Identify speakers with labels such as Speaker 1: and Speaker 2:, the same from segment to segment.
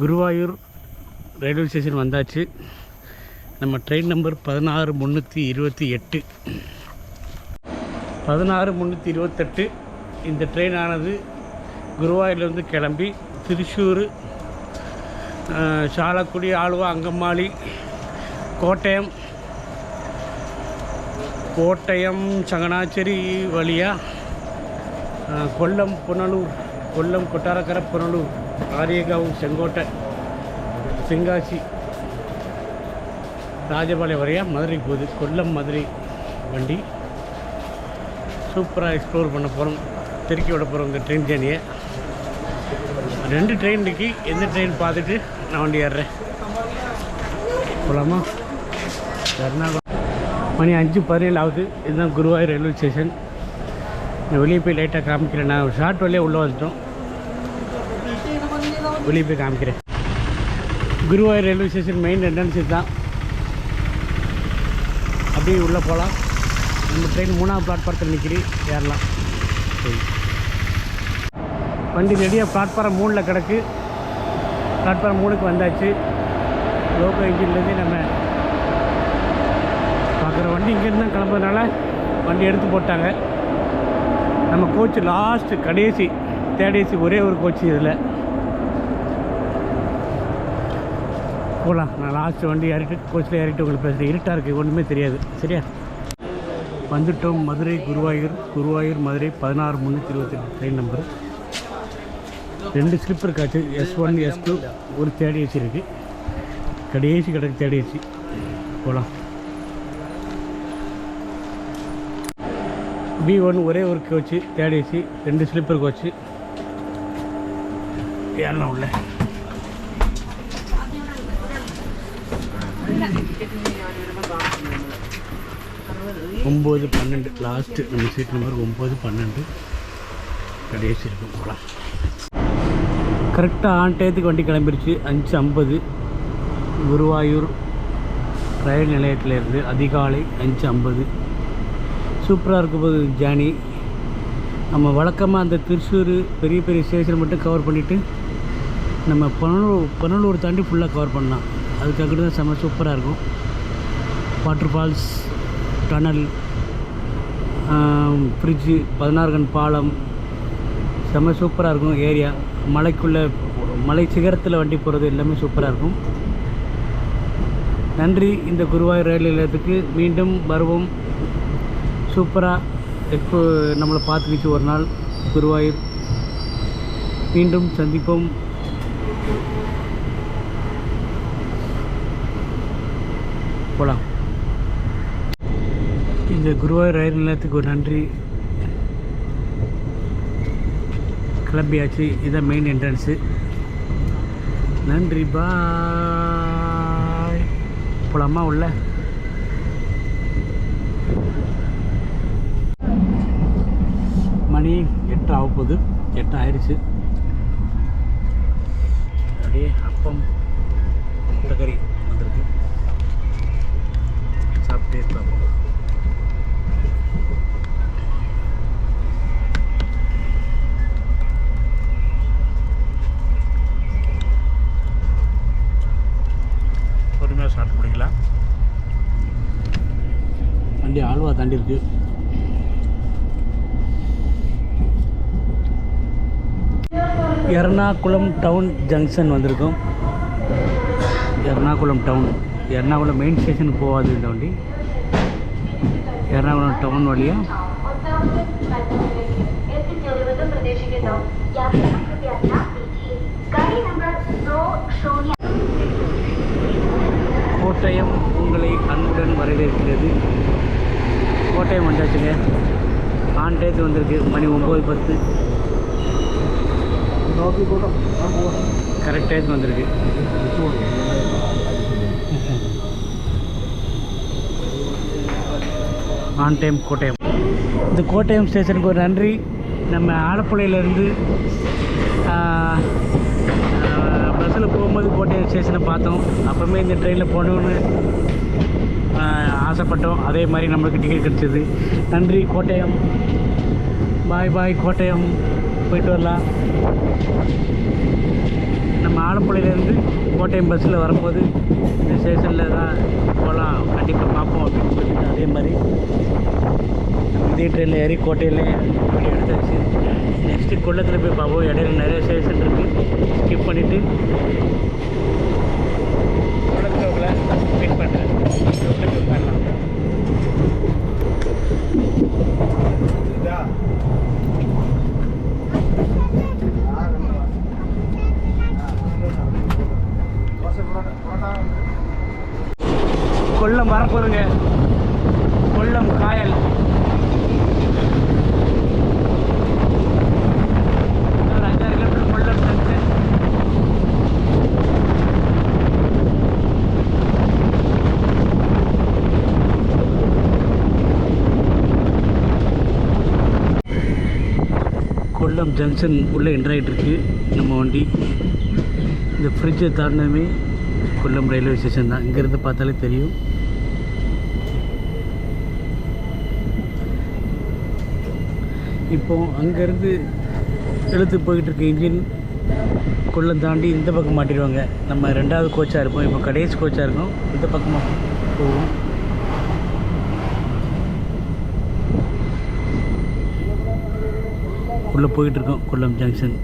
Speaker 1: Guruvayur railway station வந்தாச்சு. நம்ம train number பதினாறு முந்நூற்றி இருபத்தி எட்டு. பதினாறு முந்நூற்றி இருபத்தெட்டு. இந்த ட்ரெயின் ஆனது குருவாயூர்லேருந்து கிளம்பி திருச்சூர் சாலக்குடி ஆலுவா அங்கம்மாளி கோட்டயம் கோட்டயம் சங்கனாச்சேரி வழியாக கொல்லம் புனலூர் கொல்லம் கொட்டாரக்கரை புனலூர். ஆரியகாவும் செங்கோட்டை தென்காசி ராஜபாளையம் வரையா மதுரைக்கு போகுது. கொல்லம் மதுரை வண்டி. சூப்பராக எக்ஸ்ப்ளோர் பண்ண போகிறோம் திருக்கி விட போகிறோம் இந்த ட்ரெயின் ஜேர்னியை ரெண்டு ட்ரெயின் இன்னைக்கு எந்த ட்ரெயின் பார்த்துட்டு நான் வண்டி ஏறுறேன். போகலாமா எர்ணாகுளம். மணி அஞ்சு பதினேழு ஆகுது. இதுதான் குருவாயூர் ரயில்வே ஸ்டேஷன் நான் வெளியே போய் லைட்டாக காமிக்கிறேன். நான் ஷார்ட் வழியாக உள்ளே வந்துட்டோம். வெளியே போய் காமிக்கிறேன். Guruvayur railway station main entrance தான் அப்படியே உள்ளே போகலாம் நம்ம ட்ரெயின் மூணாவது பிளாட்ஃபாரத்தில் நிற்கிறி ஏறலாம். சரி. வண்டி ரெடியாக பிளாட்ஃபாரம் மூணில் கிடக்கு. பிளாட்ஃபாரம் மூணுக்கு வந்தாச்சு. லோக்கோ இன்ஜின்லேருந்து நம்ம பார்க்குற வண்டி இங்கேருந்து தான் கிளம்புறதுனால வண்டி எடுத்து போட்டாங்க. நம்ம கோச்சு லாஸ்ட்டு கடைசி தேர்ட் ஏசி ஒரே ஒரு கோச்சு இதில். போகலாம் நான் லாஸ்ட்டு வண்டி ஏறிட்டு கோச்சில் ஏறிட்டு உங்களுக்கு பேசுகிறேன் இருட்டாக இருக்குது ஒன்றுமே தெரியாது. சரியா? வந்துட்டோம் மதுரை குருவாயூர். குருவாயூர் மதுரை பதினாறு முந்நூற்றி இருபத்தெட்டு ட்ரெயின் நம்பர் ரெண்டு sleeper coach S one S two ஒரு தேர்ட் ஏசி இருக்குது கடைசி கடைக்கு தேர்ட் ஏசி. போகலாம் பி ஒன் ஒரே ஒரு கோச்சு தேர்ட் ஏசி. ரெண்டு ஸ்லிப்பர் கோச்சு ஏறலாம் உள்ள. ஒம்பது பன்னெண்டு லாஸ்ட்டு நம்ம சீட் நம்பர் ஒம்பது பன்னெண்டு. கடைசி இருக்கும் போகலாம் கரெக்டாக ஆன் டயத்துக்கு வண்டி கிளம்பிருச்சு. அஞ்சு ஐம்பது. குருவாயூர் ரயில் நிலையத்திலேருந்து அதிகாலை அஞ்சு ஐம்பது. சூப்பராக இருக்கும் போது ஜேர்னி. நம்ம வழக்கமாக அந்த திருச்சூர் பெரிய பெரிய ஸ்டேஷன் மட்டும் கவர் பண்ணிவிட்டு நம்ம புனலூர் புனலூர் தாண்டி ஃபுல்லாக கவர் பண்ணலாம். அதுக்காக தான் செம்ம சூப்பராக இருக்கும். வாட்டர் ஃபால்ஸ் டனல் ஃப்ரிட்ஜு பதினாறுகன் பாலம். செம்ம சூப்பராக இருக்கும் ஏரியா. மலைக்குள்ளே மலை சிகரத்தில் வண்டி போகிறது எல்லாமே சூப்பராக இருக்கும். நன்றி இந்த குருவாயூர் ரயில் நிலையத்துக்கு. மீண்டும் வருவோம். சூப்பராக எப்போ நம்மளை பார்த்துக்கிச்சு ஒரு நாள் குருவாயூர். மீண்டும் சந்திப்போம். போகலாம் இந்த குருவாயூர் ரயில் நிலையத்துக்கு ஒரு நன்றி. கிளம்பியாச்சு. இதான் மெயின் என்ட்ரன்ஸு நன்றி பாய் போலாமா உள்ள? மணி எட்டு ஆக போகுது. எட்டு ஆயிடுச்சு அப்படியே அப்பம் முட்டைக்கறி. வந்திருக்கு பொறுமையாக சாப்பிட்டு முடிக்கலாம் வண்டி ஆழ்வா தாண்டி இருக்குது எர்ணாகுளம் டவுன் ஜங்ஷன் வந்திருக்கோம். எர்ணாகுளம் டவுன். எர்ணாகுளம் மெயின் ஸ்டேஷனுக்கு போகாது இந்த வண்டி. എറണാകുളം
Speaker 2: டவுன் വഴിയാണ്
Speaker 1: கோட்டயம் உங்களை அன்புடன் வரவேற்கிறது கோட்டயம் வந்தாச்சுங்க ஆன் டேத்து வந்திருக்கு மணி ஒம்பது பத்து கரெக்ட் டேத்து வந்திருக்கு ஆன் டைம் கோட்டயம் இந்த கோட்டயம் ஸ்டேஷனுக்கு ஒரு நன்றி. நம்ம ஆலப்புழையிலேருந்து பஸ்ஸில் போகும்போது கோட்டயம் ஸ்டேஷனை பார்த்தோம். அப்போவுமே இந்த ட்ரெயினில் போகணுன்னு ஆசைப்பட்டோம். அதே மாதிரி நம்மளுக்கு டிக்கெட் கிடச்சிது. நன்றி கோட்டயம் பாய் பாய் கோட்டயம் போயிட்டு வரலாம். நம்ம ஆல ஆலப்புழையிலேருந்து பஸ்ஸில் வரும்போது இந்த ஸ்டேஷனில் தான் போகலாம். கண்டிப்பாக பார்ப்போம் அப்படின்னு சொல்லிட்டு அதே மாதிரி இதே ட்ரெயினில் ஏறி கோட்டையில் வீடியோ எடுத்தாச்சு நெக்ஸ்ட்டு கொள்ளத்தில் போய் பார்ப்போம். இடையில நிறைய ஸ்டேஷன் இருக்குது ஸ்கிப் பண்ணிவிட்டு கொள்ளத்தில் வெயிட் பண்ணுறேன் பண்ணலாம். கொல்லம் வரப்போருங்க கொல்லம் காயல். கிலோமீட்டர் கொல்லம் கொல்லம் ஜங்ஷன் உள்ளே என்ட்ராயிட்ருக்கு நம்ம வண்டி. இந்த ஃப்ரிட்ஜை தாண்டினதுமே கொல்லம் ரயில்வே ஸ்டேஷன் தான். இங்கேருந்து பார்த்தாலே தெரியும். இப்போ அங்கேருந்து எழுத்து போயிட்டுருக்க இன்ஜின் கொல்லம் தாண்டி இந்த பக்கம் மாட்டிடுவாங்க. நம்ம ரெண்டாவது கோச்சாக இருப்போம். இப்போ கடைசி கோச்சாக இருக்கும். இந்த பக்கமாக போவோம். உள்ளே போயிட்டுருக்கோம் கொல்லம் ஜங்ஷன்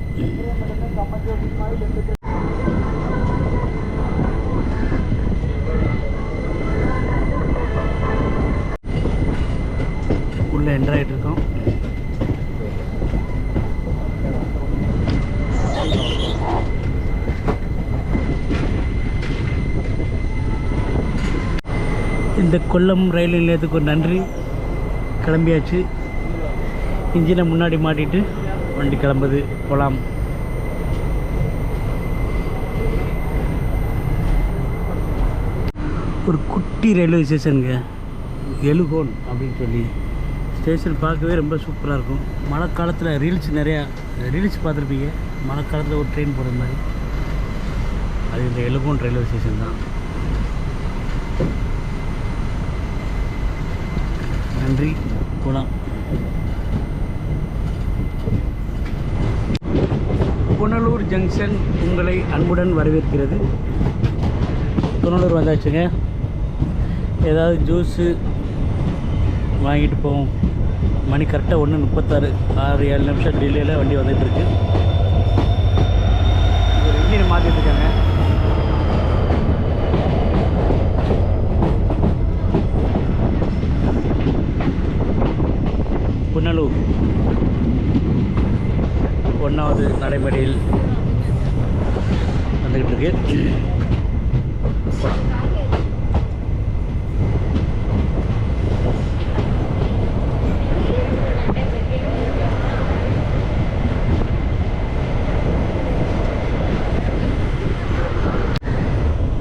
Speaker 1: உள்ளே என்ட்ராயிட்டு இருக்கோம் இந்த கொல்லம் ரயில் நிலையத்துக்கு ஒரு நன்றி. கிளம்பியாச்சு. இன்ஜினை முன்னாடி மாட்டிட்டு வண்டி கிளம்புது. போகலாம் ஒரு குட்டி ரயில்வே ஸ்டேஷனுங்க. எழுகோன் அப்படின்னு சொல்லி. ஸ்டேஷன் பார்க்கவே ரொம்ப சூப்பராக இருக்கும். மழை காலத்தில் ரீல்ஸ் நிறையா ரீல்ஸ் பார்த்துருப்பீங்க. மழை காலத்தில் ஒரு ட்ரெயின் போகிற மாதிரி. அது இந்த எழுகோன் ரயில்வே ஸ்டேஷன் தான். நன்றி போகலாம் புனலூர் ஜங்ஷன் உங்களை அன்புடன் வரவேற்கிறது. புனலூர் வந்தாச்சுங்க. ஏதாவது ஜூஸு வாங்கிட்டு போவோம். மணி கரெக்டாக ஒன்று முப்பத்தாறு ஆறு ஏழு நிமிஷம் டிலேயில் வண்டி வந்துகிட்ருக்கு இருக்கு. ஒரு இன்ஜின் மாற்றிட்டு இருக்காங்க புனலூர் ஒன்றாவது நடைமுறையில் வந்துக்கிட்டு இருக்கு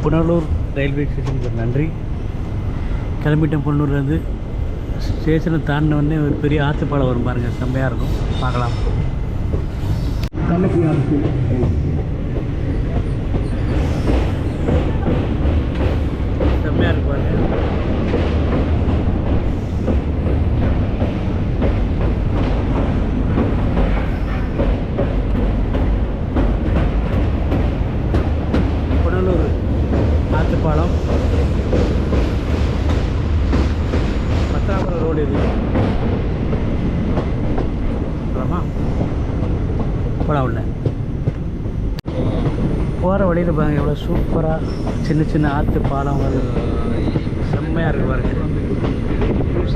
Speaker 1: புனலூர் ரயில்வே ஸ்டேஷனுக்கு நன்றி. கிளம்பிட்டேன் புனலூர்லேருந்து ஸ்டேஷனை தாண்டின உடனே ஒரு பெரிய ஆற்றுப்பாலம் வரும் பாருங்கள் செம்மையாக இருக்கும். பார்க்கலாம். செம்மையாக இருக்கு பாருங்க. புனலூர் ஆற்றுப்பாலம் பத்தாபுரம் போகலாமா இது உள்ள. போகிற வழியில் பாருங்க எவ்வளோ சூப்பராக சின்ன சின்ன ஆற்று பாலங்கள். செம்மையாக இருக்கு பாருங்க.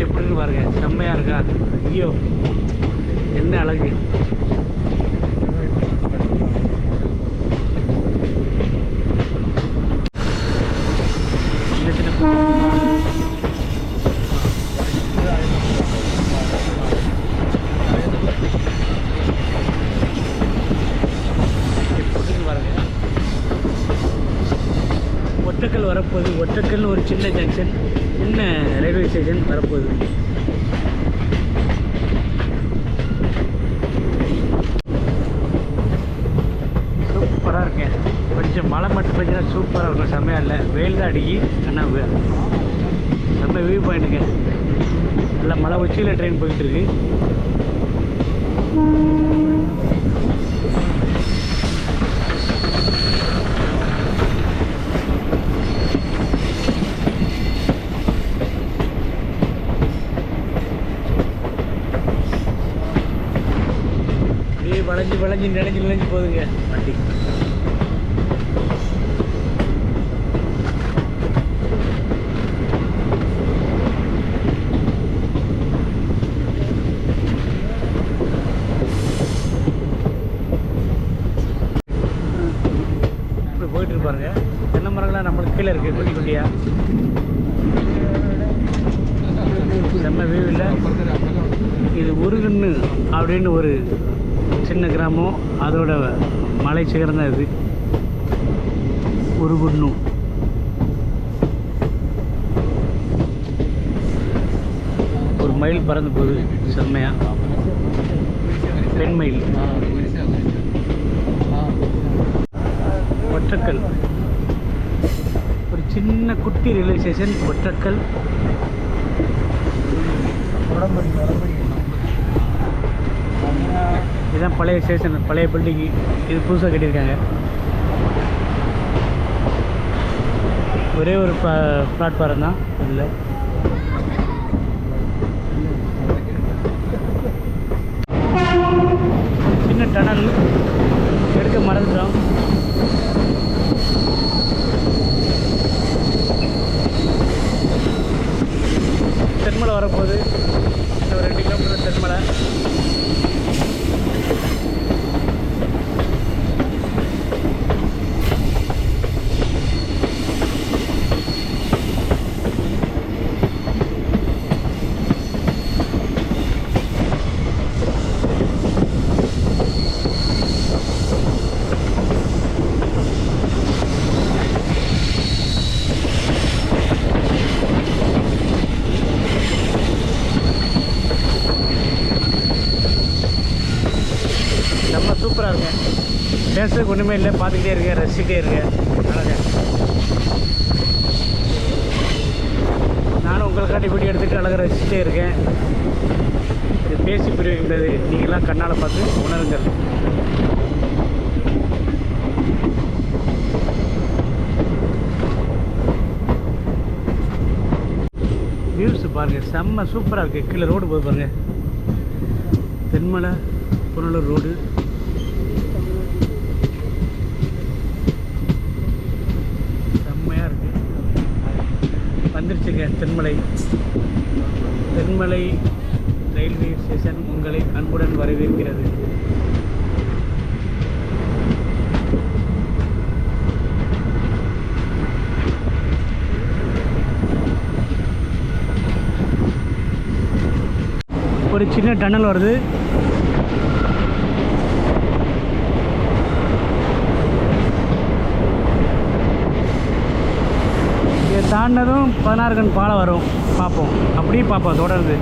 Speaker 1: எப்படி இருக்கு பாருங்க. செம்மையாக இருக்கா? ஐயோ என்ன அழகு சின்ன சின்ன எப்படி இருக்கு பாருங்க ஒட்டக்கல் வரப்போகுது. ஒட்டக்கல் ஒரு சின்ன ஜங்ஷன் சின்ன ரயில்வே ஸ்டேஷன் வரப்போகுது? சூப்பராக இருக்கேன். கொஞ்சம் மழை மட்டும் பெஞ்சா சூப்பராக இருக்கும். செம்மையாக இல்லை. வெயில் தான் அடிக்கி. ஆனால் செம்ம வியூ பாயிண்ட்டுங்க நல்லா மழை உச்சியில் ட்ரெயின் போயிட்டு இருக்கு வளைஞ்சு வளைஞ்சு நினைஞ்சு நினைஞ்சு போகுதுங்க வண்டி இப்படி போயிட்டு இருப்பாருங்க தென்னை மரங்கள்லாம் நம்மளுக்கு கீழே இருக்குது குட்டி குட்டியாக செம்ம வியூ இல்லை இது உருகுன்னு அப்படின்னு ஒரு சின்ன கிராமம் அதோட மலை சேர்ந்த இது. இது உருகுன்னு ஒரு மயில் பறந்து போகுது. செம்மையா. பெண் மயில் ஒற்றக்கல் ஒரு சின்ன குட்டி ரயில்வே ஸ்டேஷன் ஒற்றக்கல் இதுதான் பழைய ஸ்டேஷன் பழைய பில்டிங் இது புதுசாக கட்டியிருக்காங்க. ஒரே ஒரு பிளாட்ஃபாரம் தான் இதில். சின்ன டனல் எடுக்க மறந்துட்டோம் தென்மலை வரப்போகுது இன்னும் ரெண்டு கிலோமீட்டர் தென்மலை செம்ம சூப்பராக இருக்கேன் பேசுறதுக்கு ஒன்றுமே இல்லை பார்த்துக்கிட்டே இருக்கேன் ரசிச்சிட்டே இருக்கேன் அழகா நானும் உங்களுக்காண்டி வீடியோ எடுத்துகிட்டு அழகாக ரசிச்சிட்டே இருக்கேன். இது பேசி புரியுங்கிறது நீங்களாம் கண்ணால் பார்த்து உணருங்கள். வியூஸ் பாருங்கள் செம்ம சூப்பராக இருக்குது கீழே ரோடு போய் பாருங்கள் தென்மலை புனலூர் ரோடு செம்மையாக இருக்கு வந்துருச்சுங்க தென்மலை. தென்மலை ரயில்வே ஸ்டேஷன் உங்களை அன்புடன் வரவேற்கிறது. ஒரு சின்ன டன்னல் வருது இதை தாண்டினதும் பதினாறு கண் பாலம் வரும். பார்ப்போம். அப்படியே பார்ப்போம். தொடர்ந்து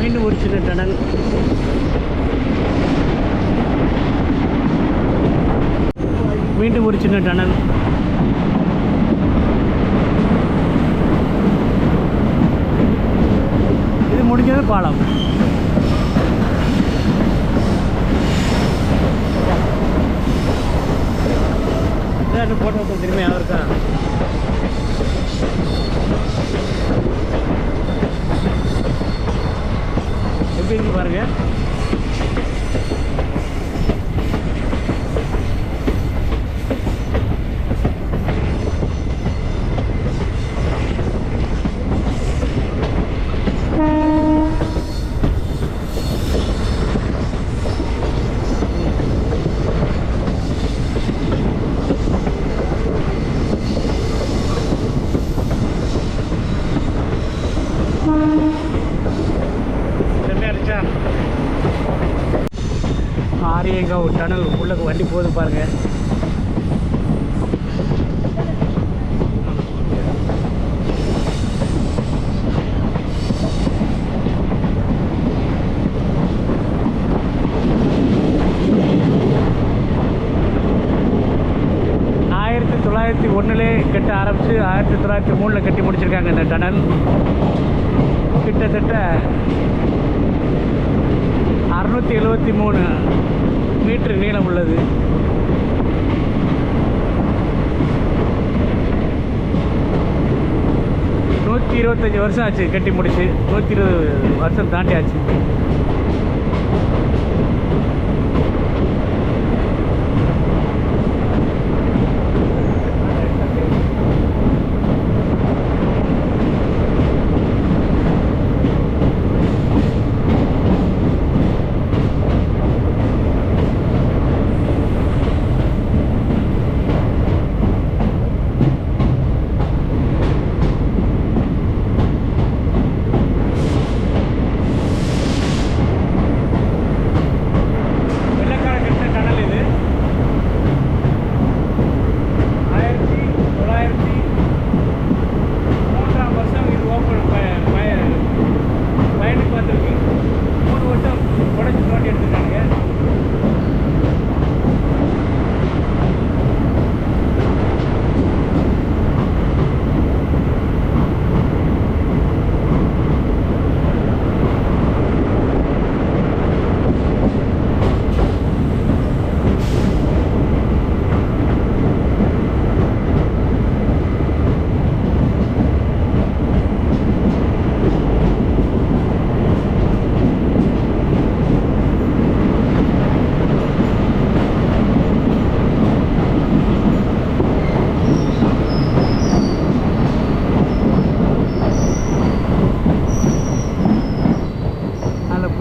Speaker 1: மீண்டும் ஒரு சின்ன டனல் மீண்டும் ஒரு சின்ன டனல் இது முடிஞ்சது பாலம் இதான் போட்டோ திரும்பி யாரும் இருக்கா எப்படி இருக்கு பாருங்க செம்மையா இருந்துச்சா ஒரு டனல் உள்ளே வண்டி போகுது பாருங்க. ஆயிரத்தி தொள்ளாயிரத்தி ஒன்றுலே கட்ட ஆரம்பித்து ஆயிரத்தி தொள்ளாயிரத்தி மூணில் கட்டி முடிச்சிருக்காங்க இந்த டனல் கிட்டத்தட்ட அறுநூற்றி எழுபத்தி மூணு மீட்டர் நீளம் உள்ளது. நூற்றி இருபத்தஞ்சி வருஷம் ஆச்சு கட்டி முடிச்சு. நூற்றி இருபது வருஷம் தாண்டி ஆச்சு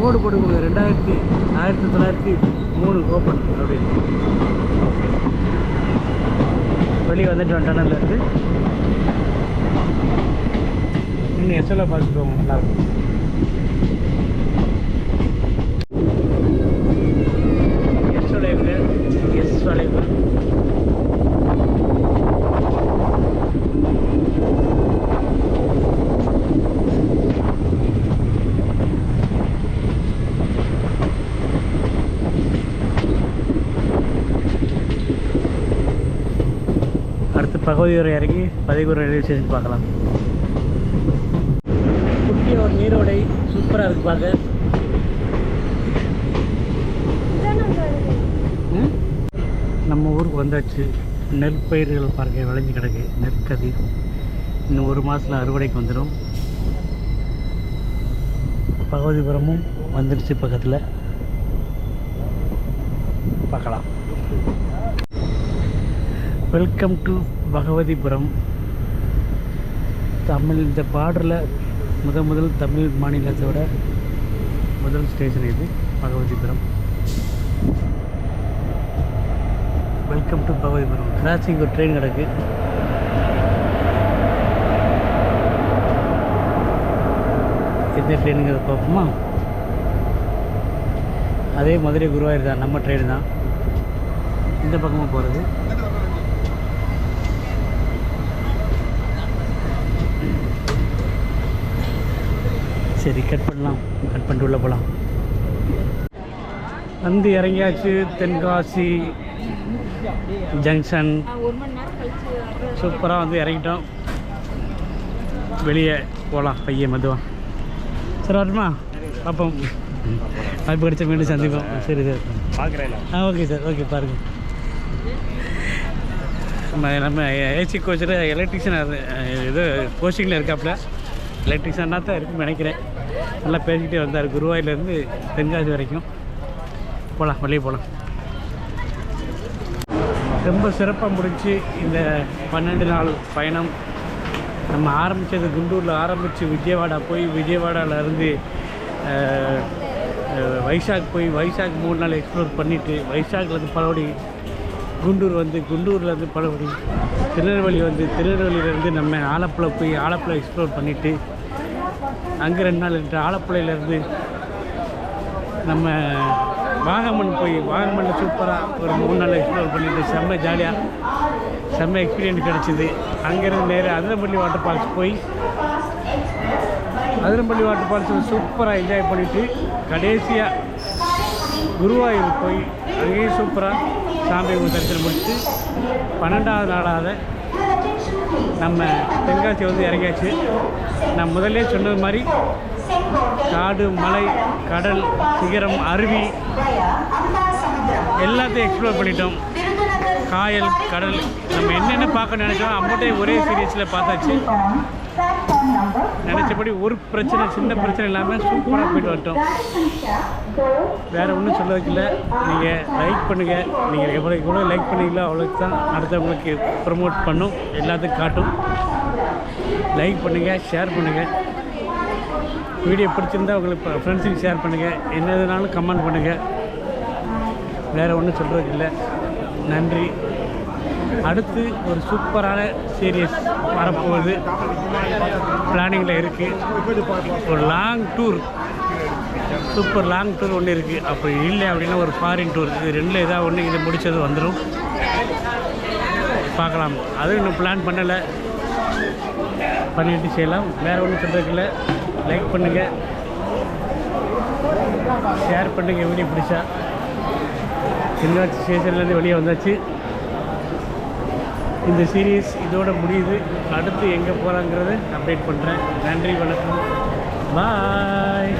Speaker 1: கோடு போர்டு போட்டுக்கோங்க ரெண்டாயிரத்தி ஆயிரத்தி தொள்ளாயிரத்தி மூணு ஓப்பன் அப்படின்னு. வெளியே வந்துட்டு டனலில் இருந்து. இன்னும் எஸ்எல்ல பார்த்துட்டு போங்க. நல்லாயிருக்கும் எஸ் வளைவு எஸ் வளைவு அடுத்து பகுதியூர் இறங்கி பதிகூர் ரயில்வே ஸ்டேஷன் பார்க்கலாம். குட்டிய ஒரு நீரோடை சூப்பராக இருக்கு பார்க்க? நம்ம ஊருக்கு வந்தாச்சு நெல் பயிர்கள் பாருங்க விளைஞ்சு கிடக்கு நெற்கதிர் இன்னும் ஒரு மாதத்தில் அறுவடைக்கு வந்துடும் பகவதிபுரமும் வந்துடுச்சு பக்கத்தில். பார்க்கலாம். Welcome to Bhagavathipuram. தமிழ் இந்த பார்டரில் முத முதல் தமிழ் மாநிலத்தோட முதல் ஸ்டேஷன் இது Bhagavathipuram. Welcome to Bhagavathipuram. Crossing ஒரு ட்ரெயின் கிடக்கு. எந்த ட்ரெயினுங்கிறத பார்ப்போமா? அதே மதுரை குருவாயூர் தான். நம்ம ட்ரெயின் தான். இந்த பக்கமாக போகிறது சரி கட் பண்ணலாம். கட் பண்ணிட்டு உள்ள போகலாம் வந்து இறங்கியாச்சு தென்காசி ஜங்ஷன் சூப்பராக வந்து இறங்கிட்டோம். வெளியே போகலாம் பையன் மெதுவா. சரி வரட்டுமா? பார்ப்போம். வாய்ப்பு கிடைச்ச மீண்டும் சந்திப்போம். சரி சார்.
Speaker 3: பார்க்குறேன்.
Speaker 1: ஆ ஓகே சார் ஓகே பாருங்கள் நம்ம நம்ம ஏசி கோச்சில் எலக்ட்ரிஷியன் இது கோச்சிங்கில் இருக்காப்புல. எலக்ட்ரிஷியனாக தான் இருக்குன்னு நினைக்கிறேன். நல்லா பேசிக்கிட்டே வந்தார். குருவாயிலேருந்து தென்காசி வரைக்கும். போகலாம் வெளியே போகலாம் ரொம்ப சிறப்பாக முடிஞ்சு இந்த பன்னெண்டு நாள் பயணம். நம்ம ஆரம்பித்தது குண்டூரில் ஆரம்பித்து விஜயவாடா போய் விஜயவாடாவிலேருந்து வைசாக் போய் வைசாக் மூணு நாள் எக்ஸ்ப்ளோர் பண்ணிவிட்டு வைசாக்லேருந்து பலபடி குண்டூர் வந்து குண்டூர்லேருந்து பலபடி திருநெல்வேலி வந்து திருநெல்வேலியிலேருந்து நம்ம ஆலப்புழை போய் ஆலப்புழை எக்ஸ்ப்ளோர் பண்ணிவிட்டு அங்கே ரெண்டு நாள் இருந்து ஆலப்புழையிலேருந்து நம்ம வாகமன் போய் வாகமனில் சூப்பராக ஒரு மூணு நாள் எக்ஸ்ப்ளோர் பண்ணிட்டு செம்ம ஜாலியாக செம்ம எக்ஸ்பீரியன்ஸ் கிடச்சிது. அங்கேருந்து நேராக அதிரம்பள்ளி வாட்டர் ஃபால்ஸ் போய் அதிரம்பள்ளி வாட்டர் ஃபால்ஸ் சூப்பராக என்ஜாய் பண்ணிவிட்டு கடைசியாக குருவாயூர் போய் அங்கேயும் சூப்பராக சாமி தரிசனம் முடித்து பன்னெண்டாவது நாளாக நம்ம தென்காசி வந்து இறங்கியாச்சு. நான் முதல்ல சொன்னது மாதிரி காடு மலை கடல் சிகரம் அருவி எல்லாத்தையும் எக்ஸ்ப்ளோர் பண்ணிட்டோம். காயல் கடல் நம்ம என்னென்ன பார்க்க நினச்சோம் அம்மட்டே ஒரே சீரியஸில் பார்த்தாச்சு. நினச்சபடி ஒரு பிரச்சனை சின்ன பிரச்சனை இல்லாமல் சூப்பராக போயிட்டு வரட்டும் வேறு ஒன்றும் சொல்லுறதுக்கு இல்லை நீங்கள் லைக் பண்ணுங்கள் நீங்கள் எவ்வளோ எவ்வளோ லைக் பண்ணீங்களோ அவ்வளோக்கு தான் அடுத்தவங்களுக்கு ப்ரொமோட் பண்ணும். எல்லாத்துக்கும் காட்டும். லைக் பண்ணுங்கள் ஷேர் பண்ணுங்கள் வீடியோ பிடிச்சிருந்தா உங்களுக்கு ஃப்ரெண்ட்ஸுக்கு ஷேர் பண்ணுங்கள் என்னதுனாலும் கமெண்ட் பண்ணுங்கள் வேறு ஒன்றும் சொல்கிறதுக்கு இல்லை. நன்றி. அடுத்து ஒரு சூப்பரான சீரியஸ் வரப்போகுது. பிளானிங்கில் இருக்குது ஒரு long tour super long tour ஒன்று இருக்குது அப்போ இல்லை அப்படின்னா ஒரு ஃபாரின் டூர் இது ரெண்டில் ஏதாவது ஒன்று இது முடித்தது வந்துடும் பார்க்கலாம். அதுவும் இன்னும் பிளான் பண்ணலை. பண்ணிட்டு செய்யலாம். வேறு ஒன்றும் சொல்கிறதுக்கு லைக் பண்ணுங்கள் ஷேர் பண்ணுங்கள் வீடியோ பிடிச்சா. சின்ன ஸ்டேஷன்லேருந்து வெளியே வந்தாச்சு. இந்த சீரீஸ் இதோட முடியுது. அடுத்து எங்கே போகிறாங்கிறத அப்டேட் பண்ணுறேன் நன்றி வணக்கம். பாய்